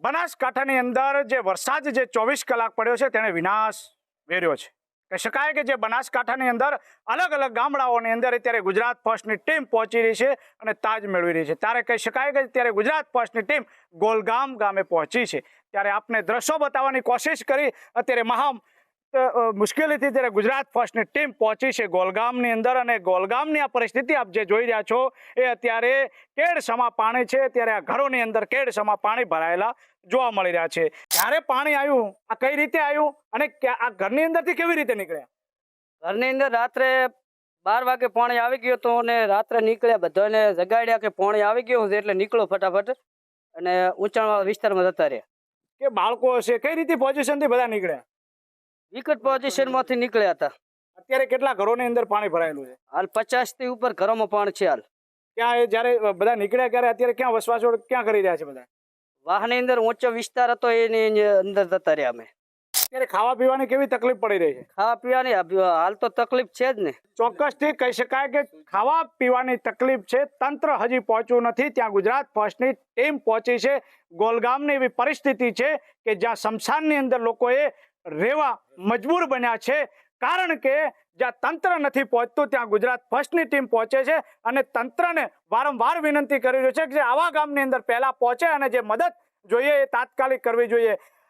બનાસકાંઠાની અંદર જે વરસાદ જે ચોવીસ કલાક પડ્યો છે તેણે વિનાશ વેર્યો છે. કહી શકાય કે જે બનાસકાંઠાની અંદર અલગ અલગ ગામડાઓની અંદર અત્યારે ગુજરાત ફર્સ્ટની ટીમ પહોંચી રહી છે અને તાજ મેળવી રહી છે. ત્યારે કહી શકાય કે અત્યારે ગુજરાત ફર્સ્ટની ટીમ ગોલગામ ગામે પહોંચી છે. ત્યારે આપને દ્રશ્યો બતાવવાની કોશિશ કરી. અત્યારે મહા અ, અ, મુશ્કેલીથી જ્યારે ગુજરાત ફર્સ્ટની ટીમ પહોંચી છે ગોલગામની અંદર અને ગોલગામની આ પરિસ્થિતિ આપ જે જોઈ રહ્યા છો એ અત્યારે કેડસમા પાણી છે ત્યારે આ ઘરોની અંદર કેડસમા પાણી ભરાયેલા જોવા મળી રહ્યા છે. ક્યારે પાણી આવ્યું આ કઈ રીતે આવ્યું અને આ ઘરની અંદરથી કેવી રીતે નીકળ્યા? ઘરની અંદર રાત્રે બાર વાગે પાણી આવી ગયું હતું અને રાત્રે નીકળ્યા બધાને જગાડ્યા કે પાણી આવી ગયું એટલે નીકળો ફટાફટ અને ઊંચાણવાળા વિસ્તારમાં જતા રહ્યા. કે બાળકો હશે કઈ રીતે પોઝિશનથી બધા નીકળ્યા? વિકટ પોઝિશનમાંથી નીકળ્યા હતા. અત્યારે કેટલા ઘરોની અંદર પાણી ભરાયેલું છે? હાલ પચાસથી ઉપર ઘરોમાં પાણી છે હાલ. ત્યાં એ જ્યારે બધા નીકળ્યા ત્યારે અત્યારે ક્યાં વસવાસો ક્યાં કરી રહ્યા છે બધા? વાહની અંદર ઊંચો વિસ્તાર હતો એની અંદર જતા રહ્યા અમે. અત્યારે ખાવા પીવાની કેવી તકલીફ પડી રહી છે? ખાવા પીવાની હાલ તો તકલીફ છે જ ને. ચોક્કસથી કહી શકાય કે ખાવા પીવાની તકલીફ છે તંત્ર હજી પહોંચ્યું નથી ત્યાં ગુજરાત ફર્સ્ટની ટીમ પહોંચી છે. ગોલગામની એવી પરિસ્થિતિ છે કે જ્યાં શમશાનની અંદર લોકોએ રહેવા મજબૂર બન્યા છે. કારણ કે જ્યાં તંત્ર નથી પહોંચતું, ત્યાં ગુજરાત ફર્સ્ટની ટીમ પહોંચે છે અને તંત્રને વારંવાર વિનંતી કરી રહ્યું છે કે જે આવા ગામની અંદર પહેલાં પહોંચે અને જે મદદ જોઈએ એ તાત્કાલિક કરવી જોઈએ.